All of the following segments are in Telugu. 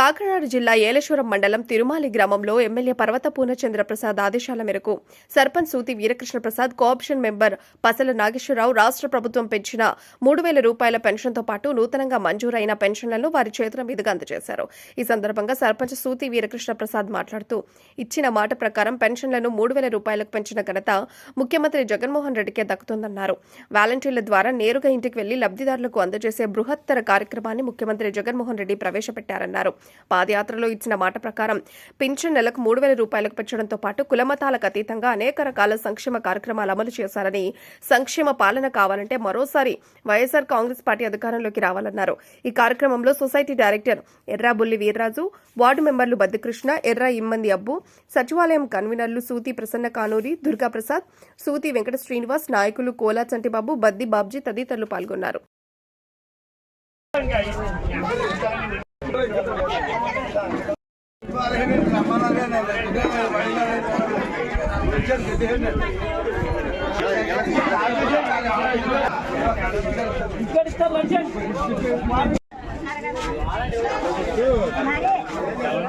కాకినాడ జిల్లా ఏలేశ్వరం మండలం తిరుమాలి గ్రామంలో ఎమ్మెల్యే పర్వత పూర్ణచంద్ర ప్రసాద్ ఆదేశాల మేరకు సర్పంచ్ సూతి వీరకృష్ణ ప్రసాద్ కోఆప్షన్ మెంబర్ పసల నాగేశ్వరరావు రాష్ట్ర ప్రభుత్వం పెంచిన మూడు వేల రూపాయల పెన్షన్తో పాటు నూతనంగా మంజూరైన పెన్షన్లను వారి చేతుల మీదుగా అందజేశారు. ఈ సందర్భంగా సర్పంచ్ సూతి వీరకృష్ణ ప్రసాద్ మాట్లాడుతూ ఇచ్చిన మాట ప్రకారం పెన్షన్లను మూడు వేల రూపాయలకు పెంచిన ఘనత ముఖ్యమంత్రి జగన్మోహన్ రెడ్డికే దక్కుతుందన్నారు. వాలంటీర్ల ద్వారా నేరుగా ఇంటికి వెళ్ళి లబ్ధిదారులకు అందజేసే బృహత్తర కార్యక్రమాన్ని ముఖ్యమంత్రి జగన్మోహన్ రెడ్డి ప్రవేశపెట్టారన్నారు. పాదయాత్రలో ఇచ్చిన మాట ప్రకారం పింఛన్ నెలకు మూడు వేల రూపాయలకు పెంచడంతో పాటు కులమతాలకు అతీతంగా అనేక రకాల సంక్షేమ కార్యక్రమాలు అమలు చేశారని సంక్షేమ పాలన కావాలంటే మరోసారి వైఎస్ఆర్ కాంగ్రెస్ పార్టీ అధికారంలోకి రావాలన్నారు. ఈ కార్యక్రమంలో society director Errabulli Veerraju ward మెంబర్లు బద్దికృష్ణ ఎర్ర ఇమ్మంది అబ్బు సచివాలయం కన్వీనర్లు సూతి ప్రసన్న కానూరి దుర్గాప్రసాద్ సూతి వెంకట శ్రీనివాస్ నాయకులు కోలా చంటిబాబు బద్ది బాబ్జీ తదితరులు పాల్గొన్నారు.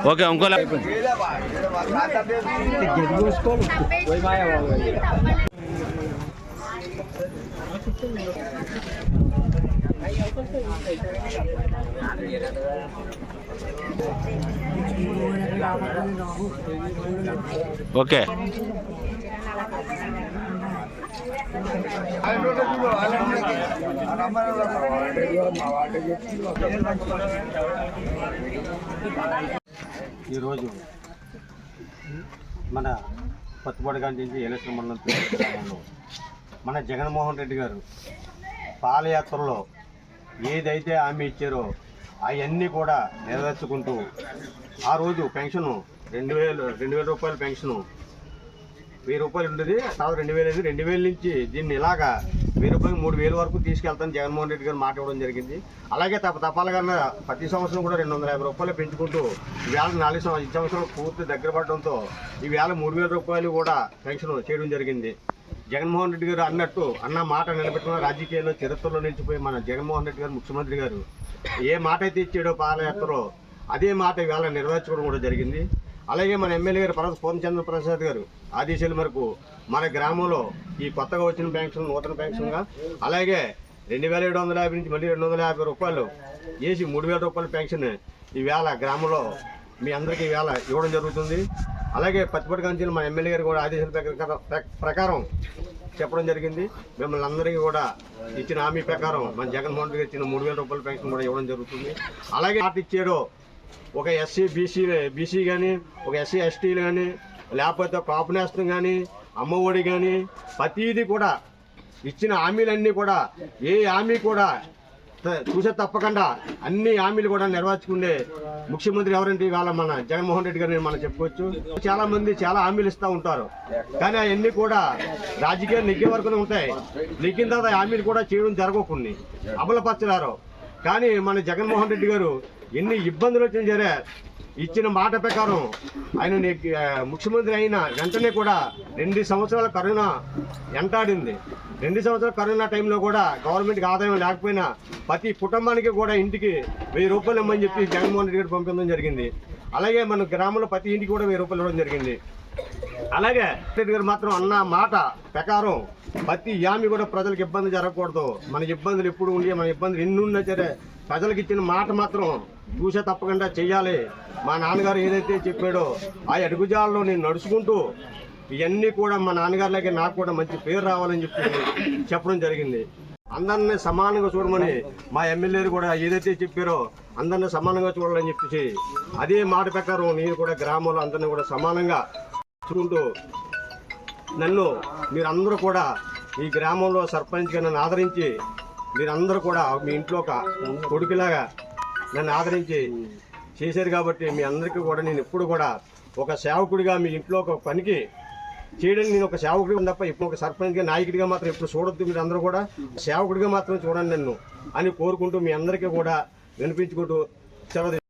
ఓకే ఇంకోలా ఓకే. ఈరోజు మన పత్తిపాడు గారి నుంచి ఏలేశ్వరం మండలం మన జగన్మోహన్ రెడ్డి గారు పాదయాత్రలో ఏదైతే హామీ ఇచ్చారో అవన్నీ కూడా నెరవేర్చుకుంటూ ఆ రోజు పెన్షను రెండు వేలు రెండు వేల రూపాయల పెన్షను. వెయ్యి రూపాయలు ఉండేది తర్వాత రెండు వేలు అయింది. రెండు వేల నుంచి దీన్ని ఇలాగా వెయ్యి రూపాయలు మూడు వేల వరకు తీసుకెళ్తాను జగన్మోహన్ రెడ్డి గారు మాట ఇవ్వడం జరిగింది. అలాగే తప్ప తపాలుగా ప్రతి సంవత్సరం కూడా రెండు వందల యాభై రూపాయలు పెంచుకుంటూ ఈవేళ నాలుగు సంవత్సరం పూర్తి దగ్గర పడడంతో ఈవేళ మూడు వేల రూపాయలు కూడా పెన్షన్ చేయడం జరిగింది. జగన్మోహన్ రెడ్డి గారు అన్నట్టు అన్న మాట నిలబెట్టుకున్న రాజకీయాల్లో చరిత్రలో నిలిచిపోయి మన జగన్మోహన్ రెడ్డి గారు ముఖ్యమంత్రి గారు ఏ మాట అయితే ఇచ్చాడో పాదయాత్రలో అదే మాట ఇవాళ నెరవేర్చుకోవడం కూడా జరిగింది. అలాగే మన ఎమ్మెల్యే గారు పర్వత పూర్ణచంద్ర ప్రసాద్ గారు ఆదేశాల మేరకు మన గ్రామంలో ఈ కొత్తగా వచ్చిన పెన్షన్ నూతన పెన్షన్గా అలాగే రెండు వేల ఏడు వందల యాభై నుంచి మళ్ళీ రెండు వందల యాభై రూపాయలు వేసి మూడు వేల రూపాయల పెన్షన్ ఈవేళ గ్రామంలో మీ అందరికీ ఈవేళ ఇవ్వడం జరుగుతుంది. అలాగే పచ్చిపట్టు కంచెలు మా ఎమ్మెల్యే గారు కూడా ఆదేశాల ప్రకారం- ప్రకారం చెప్పడం జరిగింది. మిమ్మల్ని అందరికీ కూడా ఇచ్చిన హామీ ప్రకారం మన జగన్మోహన్ రెడ్డి ఇచ్చిన మూడు వేల రూపాయల పెన్షన్ కూడా ఇవ్వడం జరుగుతుంది. అలాగే మాట ఇచ్చారో ఒక ఎస్సీ బీసీ బీసీ కానీ ఒక ఎస్సీ ఎస్టీలు కానీ లేకపోతే కాపు నేస్తం కానీ అమ్మఒడి కానీ ప్రతీది కూడా ఇచ్చిన హామీలన్నీ కూడా ఏ హామీ కూడా చూసే తప్పకుండా అన్ని హామీలు కూడా నెరవేర్చుకునే ముఖ్యమంత్రి ఎవరంటే ఇవాళ మన జగన్మోహన్ రెడ్డి గారిని మనం చెప్పుకోవచ్చు. చాలా మంది చాలా హామీలు ఇస్తూ ఉంటారు. కానీ అవన్నీ కూడా రాజకీయాలు నెగ్గే వరకునే ఉంటాయి. నెగ్గిన తర్వాత ఆ హామీలు కూడా చేయడం జరగకుండా. కొన్ని కానీ మన జగన్మోహన్ రెడ్డి గారు ఎన్ని ఇబ్బందులు వచ్చినా సరే ఇచ్చిన మాట ప్రకారం ఆయన ముఖ్యమంత్రి అయిన వెంటనే కూడా రెండు సంవత్సరాల కరోనా ఎంటాడింది. రెండు సంవత్సరాల కరోనా టైంలో కూడా గవర్నమెంట్కి ఆదాయం లేకపోయినా ప్రతి కుటుంబానికి కూడా ఇంటికి వెయ్యి రూపాయలు ఇమ్మని చెప్పి జగన్మోహన్ రెడ్డి గారు పంపించడం జరిగింది. అలాగే మన గ్రామంలో ప్రతి ఇంటికి కూడా వెయ్యి రూపాయలు ఇవ్వడం జరిగింది. అలాగే రెడ్డి గారు మాత్రం అన్న మాట ప్రకారం ప్రతి యామి కూడా ప్రజలకు ఇబ్బంది జరగకూడదు. మన ఇబ్బందులు ఎప్పుడు ఉండి మన ఇబ్బందులు ఎన్ని ఉన్నా సరే ప్రజలకు ఇచ్చిన మాట మాత్రం చూసే తప్పకుండా చెయ్యాలి. మా నాన్నగారు ఏదైతే చెప్పాడో ఆ అడుగుజాలలో నేను నడుచుకుంటూ ఇవన్నీ కూడా మా నాన్నగారిలాగే నాకు కూడా మంచి పేరు రావాలని చెప్పి చెప్పడం జరిగింది. అందరిని సమానంగా చూడమని మా ఎమ్మెల్యేలు కూడా ఏదైతే చెప్పారో అందరిని సమానంగా చూడాలని చెప్పేసి అదే మాట ప్రకారం నేను కూడా గ్రామంలో అందరిని కూడా సమానంగా చూసుకుంటూ నన్ను మీరందరూ కూడా ఈ గ్రామంలో సర్పంచ్గా నన్ను ఆదరించి మీరందరూ కూడా మీ ఇంట్లో ఒక కొడుకులాగా నన్ను ఆదరించి చేశారు కాబట్టి మీ అందరికీ కూడా నేను ఎప్పుడు కూడా ఒక సేవకుడిగా మీ ఇంట్లో ఒక పనికి చేయడానికి నేను ఒక సేవకుడిగా తప్ప ఇప్పుడు ఒక సర్పంచ్గా నాయకుడిగా మాత్రం ఎప్పుడు చూడొద్దు మీరు అందరూ కూడా. సేవకుడిగా మాత్రం చూడండి నన్ను అని కోరుకుంటూ మీ అందరికీ కూడా వినిపించుకుంటూ సెలవు